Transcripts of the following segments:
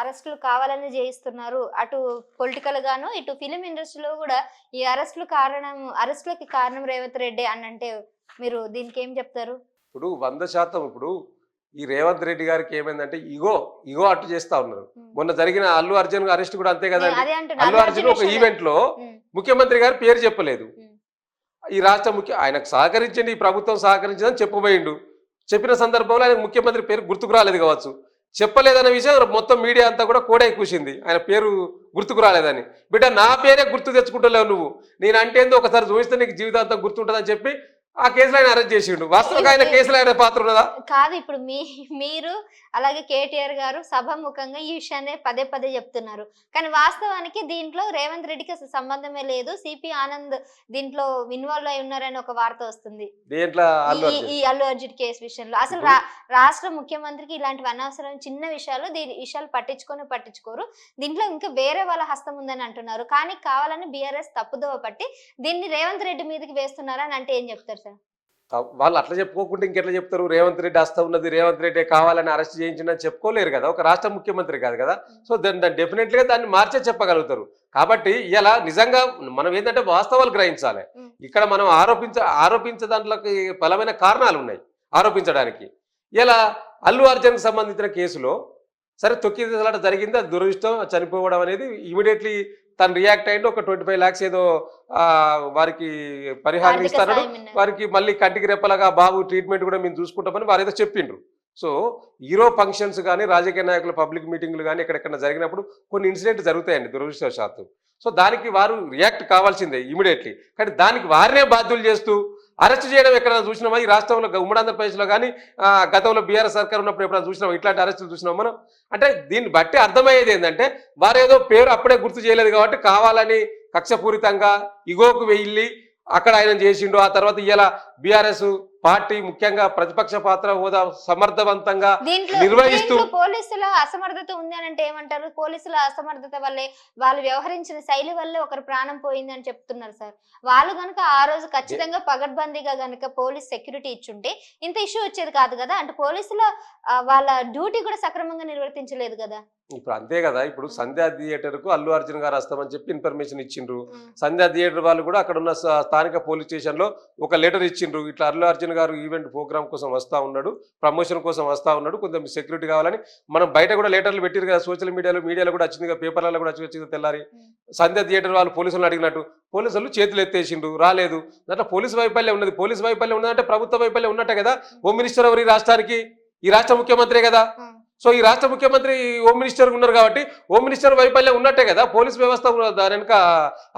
అరెస్టులు కావాలని చేయిస్తున్నారు అటు పొలిటికల్ గాను ఇటు ఫిలిం ఇండస్ట్రీలో కూడా ఈ అరెస్టులు కారణం అరెస్టులకి కారణం రేవంత్ రెడ్డి అని అంటే మీరు దీనికి ఏం చెప్తారు? ఇప్పుడు వంద శాతం ఇప్పుడు ఈ రేవంత్ రెడ్డి గారికి ఏమైందంటే ఇగో ఇగో అట్టు చేస్తా ఉన్నారు. మొన్న జరిగిన అల్లు అర్జున్ అరెస్ట్ కూడా అంతే కదా అల్లు అర్జున్ ఒక ఈవెంట్లో ముఖ్యమంత్రి గారు పేరు చెప్పలేదు. ఈ రాష్ట్ర ముఖ్య ఆయనకు సహకరించండి ఈ ప్రభుత్వం సహకరించిందని చెప్పబోయిండు. చెప్పిన సందర్భంలో ఆయన ముఖ్యమంత్రి పేరు గుర్తుకు రాలేదు కావచ్చు. చెప్పలేదన్న విషయం మొత్తం మీడియా అంతా కూడా కోడే కూసింది. ఆయన పేరు గుర్తుకు రాలేదని. బిడ్డ నా పేరే గుర్తు తెచ్చుకుంటలేవు నువ్వు. నేను అంటే ఏందో ఒకసారి చూపిస్తే నీకు జీవితాంతం గుర్తుంటుందని చెప్పి ఆ కేసులో ఆయన అరెస్ట్ చేసిండు. వాస్తవంగా ఆయన కేసులో ఆయన పాత్ర ఉన్నదా? కాదు ఇప్పుడు మీ మీరు అలాగే కేటీఆర్ గారు సభాముఖంగా ఈ విషయాన్ని పదే పదే చెప్తున్నారు. కానీ వాస్తవానికి దీంట్లో రేవంత్ రెడ్డికి అసలు సంబంధమే లేదు. సిపి ఆనంద్ దీంట్లో ఇన్వాల్వ్ అయి ఉన్నారని ఒక వార్త వస్తుంది. ఈ- అల్లు అర్జున్? కేసు విషయంలో. అసలు రాష్ట్ర ముఖ్యమంత్రికి ఇలాంటివి అనవసరం చిన్న విషయాలు దీని విషయాలు పట్టించుకొని పట్టించుకోరు. దీంట్లో ఇంకా వేరే వాళ్ళ హస్తం ఉందని అంటున్నారు. కానీ కావాలని బీఆర్ఎస్ తప్పుదోవ పట్టి దీన్ని రేవంత్ రెడ్డి మీదకి వేస్తున్నారని అంటే ఏం చెప్తారు సార్? వాళ్ళు అట్లా చెప్పుకోకుంటే ఇంకెట్లా చెప్తారు? రేవంత్ రెడ్డి హస్తం ఉన్నది రేవంత్ రెడ్డి కావాలని అరెస్ట్ చేయించిందని చెప్పుకోలేరు కదా? ఒక రాష్ట్ర ముఖ్యమంత్రి కాదు కదా? సో దాన్ని దాన్ని డెఫినెట్లీగా దాన్ని మార్చే చెప్పగలుగుతారు. కాబట్టి ఇలా నిజంగా మనం ఏంటంటే వాస్తవాలు గ్రహించాలి. ఇక్కడ మనం ఆరోపించ ఆరోపించే దాంట్లోకి బలమైన కారణాలు ఉన్నాయి ఆరోపించడానికి. ఇలా అల్లు అర్జున్కి సంబంధించిన కేసులో సరే తొక్కి తీసలాట జరిగింది అది దురదృష్టం చనిపోవడం అనేది ఇమీడియట్లీ తను రియాక్ట్ అయ్యింది ఒక ట్వంటీ ఫైవ్ ల్యాక్స్ ఏదో వారికి పరిహారం విన్నారు. వారికి మళ్ళీ కంటికి రెప్పలాగా బాబు ట్రీట్మెంట్ కూడా మేము చూసుకుంటామని వారు ఏదో చెప్పిండ్రు. సో హీరో ఫంక్షన్స్ కానీ రాజకీయ నాయకుల పబ్లిక్ మీటింగ్లు కానీ ఎక్కడెక్కడ జరిగినప్పుడు కొన్ని ఇన్సిడెంట్ జరుగుతాయండి దురదృష్టవశాత్తు. సో దానికి వారు రియాక్ట్ కావాల్సిందే ఇమీడియట్లీ కానీ దానికి వారినే బాధ్యులు చేస్తూ అరెస్ట్ చేయడం ఎక్కడైనా చూసినామా? ఈ రాష్ట్రంలో ఉమ్మడి ఆంధ్రప్రదేశ్లో కానీ గతంలో బీఆర్ఎస్ సర్కార్ ఉన్నప్పుడు ఎప్పుడైనా చూసినాం ఇట్లాంటి అరెస్టులు చూసినాం మనం? అంటే దీన్ని బట్టి అర్థమయ్యేది ఏంటంటే వారు ఏదో పేరు అప్పుడే గుర్తు చేయలేదు కాబట్టి కావాలని కక్షపూరితంగా ఇగోకు వెళ్ళి అక్కడ ఆయన చేసిండు ఆ తర్వాత ఇలా బీఆర్ఎస్ పార్టీ ముఖ్యంగా ప్రతిపక్ష పాత్ర హోదా సమర్థవంతంగా నిర్వహిస్తూ పోలీసుల అసమర్థత ఉంది అని అంటే ఏమంటారు? పోలీసుల అసమర్థత వల్లే వాళ్ళు వ్యవహరించిన శైలి వల్లే ఒకరు ప్రాణం పోయింది అని చెప్తున్నారు సార్. వాళ్ళు గనుక ఆ రోజు ఖచ్చితంగా పగడ్బందీగా గనుక పోలీస్ సెక్యూరిటీ ఇచ్చుంటే ఇంత ఇష్యూ వచ్చేది కాదు కదా? అంటే పోలీసుల వాళ్ళ డ్యూటీ కూడా సక్రమంగా నిర్వర్తించలేదు కదా? ఇప్పుడు అంతే కదా. ఇప్పుడు సంధ్యా థియేటర్కు అల్లు అర్జున్ గారు వస్తామని చెప్పి ఇన్ఫర్మేషన్ ఇచ్చిండ్రు. సంధ్యా థియేటర్ వాళ్ళు కూడా అక్కడ ఉన్న స్థానిక పోలీస్ స్టేషన్లో ఒక లెటర్ ఇచ్చిండ్రు ఇట్లా అల్లు అర్జున్ గారు ఈవెంట్ ప్రోగ్రామ్ కోసం వస్తా ఉన్నాడు ప్రమోషన్ కోసం వస్తా ఉన్నాడు. కొంచెం సెక్యూరిటీ కావాలని మనం బయట కూడా లెటర్లు పెట్టారు కదా సోషల్ మీడియాలో మీడియాలో కూడా వచ్చింది కదా పేపర్లలో కూడా వచ్చి వచ్చింది తెల్లారి. సంధ్యా థియేటర్ వాళ్ళు పోలీసులను అడిగినట్టు పోలీసులు చేతులు ఎత్తేసిండు రాలేదు. దాంట్లో పోలీసు వైఫల్యం ఉన్నది పోలీసు వైఫల్యం ఉన్నదంటే ప్రభుత్వ వైఫల్యం ఉన్నట్టే కదా. హోమ్ మినిస్టర్ ఎవరు ఈ రాష్ట్రానికి? ఈ రాష్ట్ర ముఖ్యమంత్రే కదా. ఉం. సో ఈ రాష్ట్ర ముఖ్యమంత్రి హోమ్ మినిస్టర్ ఉన్నారు కాబట్టి హోమ్ మినిస్టర్ వైఫల్యం ఉన్నట్టే కదా? పోలీస్ వ్యవస్థ దాని వెనుక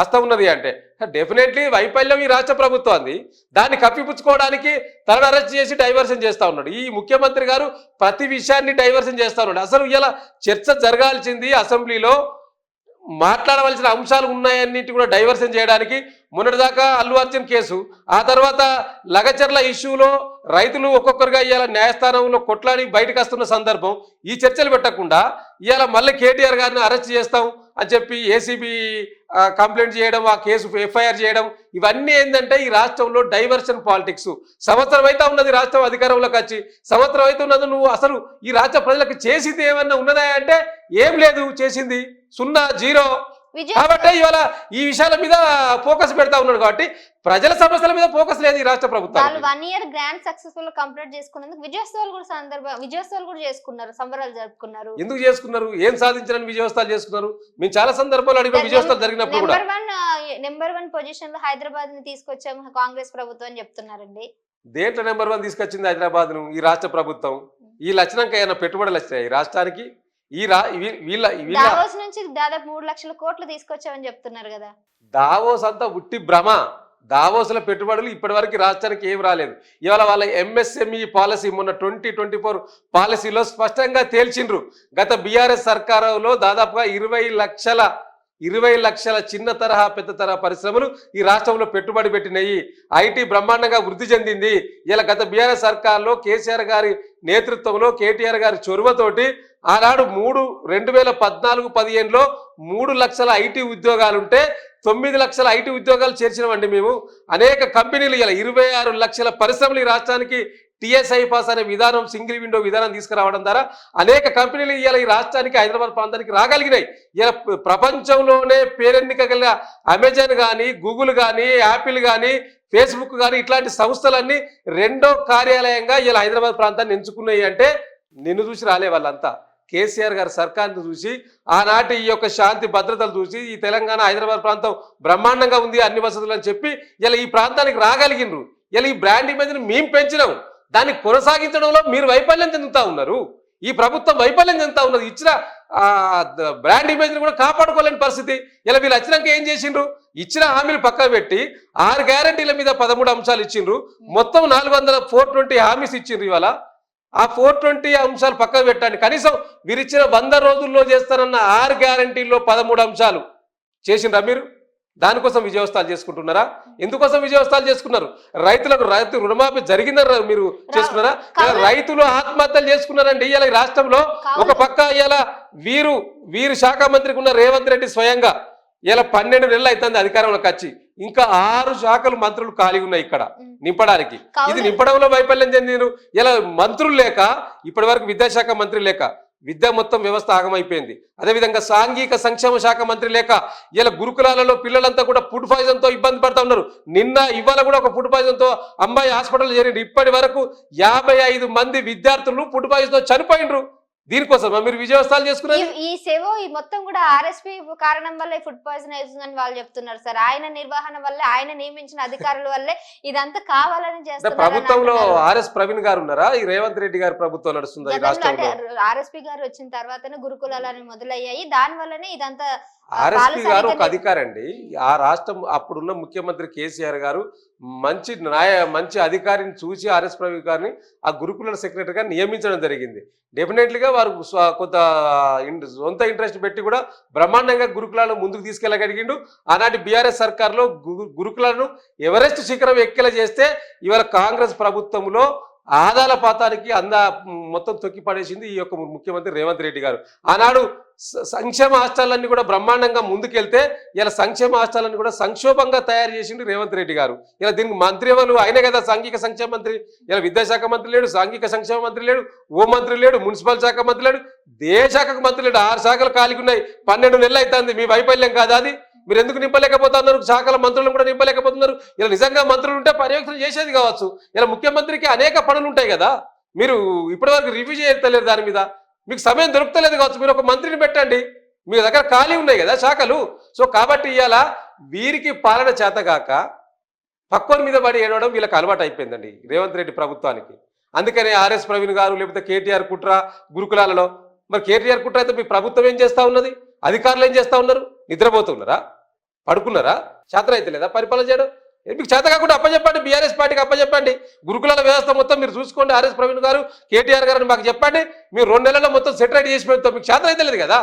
హస్తం ఉన్నది అంటే. డెఫినెట్లీ వైఫల్యం ఈ రాష్ట్ర ప్రభుత్వాన్ని దాన్ని కప్పిపుచ్చుకోవడానికి తనను అరెస్ట్ చేసి డైవర్షన్ చేస్తా ఉన్నాడు. ఈ ముఖ్యమంత్రి గారు ప్రతి విషయాన్ని డైవర్షన్ చేస్తా ఉన్నాడు. అసలు ఇలా చర్చ జరగాల్సింది అసెంబ్లీలో మాట్లాడవలసిన అంశాలు ఉన్నాయన్నిటి కూడా డైవర్షన్ చేయడానికి మొన్నటిదాకా అల్లు అర్జున్ కేసు ఆ తర్వాత లగచర్ల ఇష్యూలో రైతులు ఒక్కొక్కరుగా ఇవాళ న్యాయస్థానంలో కొట్లాడి బయటకు వస్తున్న సందర్భం ఈ చర్చలు పెట్టకుండా ఇవాళ మళ్ళీ కేటీఆర్ గారిని అరెస్ట్ చేస్తాం అని చెప్పి ఏసీబీ కంప్లైంట్ చేయడం ఆ కేసు ఎఫ్ఐఆర్ చేయడం ఇవన్నీ ఏంటంటే ఈ రాష్ట్రంలో డైవర్షన్ పాలిటిక్స్. సంవత్సరం అయితే ఉన్నది రాష్ట్రం అధికారంలోకి వచ్చి సంవత్సరం అయితే ఉన్నది నువ్వు అసలు ఈ రాష్ట్ర ప్రజలకు చేసింది ఏమన్నా ఉన్నదా అంటే ఏం లేదు చేసింది. సున్నా జీరో. కాబట్టి ఇవాళ ఈ విషయాల మీద ఫోకస్ పెడతా ఉన్నాడు కాబట్టి ప్రజల సమస్యల మీద ఫోకస్ లేదు ఈ రాష్ట్ర ప్రభుత్వం. One year grand successful complete చేసుకున్నందుకు విజయోత్సవాలు కూడా సందర్భ విజయోత్సవాలు కూడా చేసుకున్నారు సంబరాలు జరుపుకున్నారు. ఎందుకు చేసుకున్నారు? ఏం సాధించాలని విజయోత్సవాలు చేసుకున్నారు? మేము చాలా సందర్భాలు అడిగిన విజయోత్సవాలు జరిగినప్పుడు కూడా. నెంబర్ వన్ నెంబర్ వన్ పొజిషన్లో హైదరాబాద్ని తీసుకొచ్చాము కాంగ్రెస్ ప్రభుత్వం అని చెప్తున్నారండి. దేంట్లో నెంబర్ వన్ తీసుకొచ్చింది హైదరాబాద్ను ఈ రాష్ట్ర ప్రభుత్వం. ఈ లక్షణంక ఏమైనా పెట్టుబడులు వచ్చాయి ఈ రాష్ట్రానికి? ఈ రా వీళ్ళ వీళ్ళ దావోస్ నుంచి దాదాపు మూడు లక్షల కోట్లు తీసుకొచ్చామని చెప్తున్నారు కదా. దావోస్ అంతా ఉట్టి భ్రమ. దావోస్ల పెట్టుబడులు ఇప్పటివరకు రాష్ట్రానికి ఏం రాలేదు. ఇవాళ వాళ్ళ ఎంఎస్ఎంఈ పాలసీ మొన్న ట్వంటీ ట్వంటీ ఫోర్ పాలసీలో స్పష్టంగా తేల్చిండ్రు. గత బీఆర్ఎస్ సర్కారులో దాదాపుగా ఇరవై లక్షల ఇరవై లక్షల చిన్న తరహా పెద్ద తరహా పరిశ్రమలు ఈ రాష్ట్రంలో పెట్టుబడి పెట్టినాయి. ఐటీ బ్రహ్మాండంగా వృద్ధి చెందింది. ఇలా గత బీఆర్ఎస్ సర్కార్లో కేసీఆర్ గారి నేతృత్వంలో కేటీఆర్ గారి చొరవతోటి ఆనాడు మూడు రెండు వేల పద్నాలుగు పదిహేనులో మూడు లక్షల ఐటీ ఉద్యోగాలుంటే తొమ్మిది లక్షల ఐటీ ఉద్యోగాలు చేర్చినామండి మేము. అనేక కంపెనీలు ఇలా ఇరవై ఆరు లక్షల పరిశ్రమలు ఈ రాష్ట్రానికి టిఎస్ఐ పాస్ అనే విధానం సింగిల్ విండో విధానం తీసుకురావడం ద్వారా అనేక కంపెనీలు ఇవాళ ఈ రాష్ట్రానికి హైదరాబాద్ ప్రాంతానికి రాగలిగినాయి. ఇలా ప్రపంచంలోనే పేరెన్నిక గల అమెజాన్ కానీ గూగుల్ కానీ యాపిల్ కానీ ఫేస్బుక్ కానీ ఇట్లాంటి సంస్థలన్నీ రెండో కార్యాలయంగా ఇలా హైదరాబాద్ ప్రాంతాన్ని ఎంచుకున్నాయి అంటే నిన్ను చూసి రాలే వాళ్ళంతా. కేసీఆర్ గారి సర్కార్ని చూసి ఆనాటి ఈ యొక్క శాంతి భద్రతలు చూసి ఈ తెలంగాణ హైదరాబాద్ ప్రాంతం బ్రహ్మాండంగా ఉంది అన్ని వసతులు అని చెప్పి ఇలా ఈ ప్రాంతానికి రాగలిగినరు ఇలా ఈ బ్రాండ్ ఇమేజ్ని మేము పెంచినాం. దాన్ని కొనసాగించడంలో మీరు వైఫల్యం చెందుతా ఉన్నారు. ఈ ప్రభుత్వం వైఫల్యం చెందుతా ఉన్నది. ఇచ్చిన బ్రాండ్ ఇమేజ్ని కూడా కాపాడుకోలేని పరిస్థితి. ఇలా వీళ్ళు వచ్చినాక ఏం చేసిండ్రు? ఇచ్చిన హామీలు పక్కన పెట్టి ఆరు గ్యారంటీల మీద పదమూడు అంశాలు ఇచ్చిండ్రు. మొత్తం నాలుగు వందల ఫోర్ ట్వంటీ హామీస్ ఇచ్చిండ్రు ఇవాళ. ఆ ఫోర్ ట్వంటీ అంశాలు పక్కన పెట్టండి. కనీసం వీరిచ్చిన వంద రోజుల్లో చేస్తారన్న ఆరు గ్యారంటీల్లో పదమూడు అంశాలు చేసిండ్రా మీరు? దానికోసం విజయోత్సవాలు చేసుకుంటున్నారా? ఎందుకోసం విజయోత్సవాలు చేసుకున్నారు? రైతులకు రైతు రుణమాఫీ జరిగిందని మీరు చేసుకున్నారా? రైతులు ఆత్మహత్యలు చేసుకున్నారండి ఇవాళ రాష్ట్రంలో. ఒక పక్క ఇవాళ వీరు వీరు శాఖ మంత్రికి ఉన్న రేవంత్ రెడ్డి స్వయంగా ఇలా పన్నెండు నెలలు అవుతుంది అధికారంలోకి వచ్చి. ఇంకా ఆరు శాఖలు మంత్రులు ఖాళీ ఉన్నాయి ఇక్కడ. నింపడానికి. ఇది నింపడంలో వైఫల్యం చెందిన ఇలా మంత్రులు లేక ఇప్పటి వరకు విద్యాశాఖ మంత్రి లేక విద్య మొత్తం వ్యవస్థ ఆగమైపోయింది. అదేవిధంగా సాంఘిక సంక్షేమ శాఖ మంత్రి లేక ఇలా గురుకులాలలో పిల్లలంతా కూడా ఫుడ్ పాయిజన్తో ఇబ్బంది పడతా ఉన్నారు. నిన్న ఇవాళ కూడా ఒక ఫుడ్ పాయిజన్తో అమ్మాయి హాస్పిటల్ చేరింది ఇప్పటి వరకు యాభై ఐదు మంది విద్యార్థులు ఫుడ్ పాయిజన్తో చనిపోయినరు దీనికోసం మీరు విజయోత్సవాలు చేసుకున్నారు ఈ- సేవ ఈ మొత్తం కూడా ఆర్ఎస్పీ కారణం వల్ల ఫుడ్ పాయిజన్ అవుతుందని వాళ్ళు చెప్తున్నారు సార్. ఆయన నిర్వహణ వల్లే ఆయన నియమించిన అధికారుల వల్లే ఇదంతా కావాలని అంటే చేస్తున్నారు ప్రభుత్వంలో ఆర్ఎస్ ప్రవీణ్ గారు ఉన్నారా? ఈ రేవంత్ రెడ్డి గారి ప్రభుత్వం నడుస్తుందా ఆర్ఎస్పీ గారు వచ్చిన తర్వాతనే గురుకులాలని మొదలయ్యాయి. దాని వల్లనే ఇదంతా ఆర్ఎస్పీ గారు ఒక సరిగ్గా అధికారి అండి ఆ రాష్ట్రం అప్పుడున్న ముఖ్యమంత్రి కేసీఆర్ గారు మంచి న్యాయ మంచి అధికారిని చూసి ఆర్ఎస్ ప్రవీణ్ గారిని ఆ గురుకుల సెక్రటరీగా నియమించడం జరిగింది. డెఫినెట్లీగా వారు కొంత సొంత ఇంట్రెస్ట్ పెట్టి కూడా బ్రహ్మాండంగా గురుకులాలను ముందుకు తీసుకెళ్ళగలిగిండు. ఆనాటి బీఆర్ఎస్ సర్కార్లో గు- గురుకులాలను ఎవరెస్ట్ శిఖరం ఎక్కేలా చేస్తే ఇవాళ కాంగ్రెస్ ప్రభుత్వంలో ఆదాల పాతానికి అంద మొత్తం తొక్కి పడేసింది ఈ యొక్క ముఖ్యమంత్రి రేవంత్ రెడ్డి గారు. ఆనాడు సంక్షేమ హాస్టళ్ళన్నీ కూడా బ్రహ్మాండంగా ముందుకెళ్తే ఇలా సంక్షేమ హాస్టళ్ళని కూడా సంక్షోభంగా తయారు చేసింది రేవంత్ రెడ్డి గారు. ఇలా దీనికి మంత్రి ఎవరు? కదా సాంఘిక సంక్షేమ మంత్రి. ఇలా విద్యాశాఖ మంత్రి లేడు సాంఘిక సంక్షేమ మంత్రి లేడు ఓ మంత్రి లేడు మున్సిపల్ శాఖ మంత్రి లేడు దేశాఖకు మంత్రి లేడు. ఆరు శాఖలు కాలిగున్నాయి ఉన్నాయి. పన్నెండు నెలలు అవుతుంది. మీ వైఫల్యం కాదా అది? మీరు ఎందుకు నింపలేకపోతున్నారు? శాఖల మంత్రులను కూడా నింపలేకపోతున్నారు. ఇలా నిజంగా మంత్రులు ఉంటే పర్యవేక్షణ చేసేది కావచ్చు. ఇలా ముఖ్యమంత్రికి అనేక పనులు ఉంటాయి కదా. మీరు ఇప్పటివరకు రివ్యూ చేయలేదు దాని మీద. మీకు సమయం దొరుకుతలేదు కావచ్చు. మీరు ఒక మంత్రిని పెట్టండి. మీ దగ్గర ఖాళీ ఉన్నాయి కదా శాఖలు. సో కాబట్టి ఇవాళ వీరికి పాలన చేతగాక పక్కోని మీద పడి ఏడవడం వీళ్ళకి అలవాటు అయిపోయిందండి రేవంత్ రెడ్డి ప్రభుత్వానికి. అందుకనే ఆర్ఎస్ ప్రవీణ్ గారు లేకపోతే కేటీఆర్ కుట్ర గురుకులాలలో. మరి కేటీఆర్ కుట్ర అయితే మీ ప్రభుత్వం ఏం చేస్తూ ఉన్నది? అధికారులు ఏం చేస్తా ఉన్నారు? నిద్రపోతున్నారా పడుకున్నారా? చేతన అయితే లేదా? పరిపాలన చేయడం? మీకు చేత కాకుండా అప్పచెప్పండి బీఆర్ఎస్ పార్టీకి అప్పచెప్పండి. గురుకులాల వ్యవస్థ మొత్తం మీరు చూసుకోండి. ఆర్ఎస్ ప్రవీణ్ గారు కేటీఆర్ గారు మాకు చెప్పండి. మీరు రెండు నెలల్లో మొత్తం సెటరేట్ చేసి పెడతాం. మీకు చేత అయితే లేదు కదా?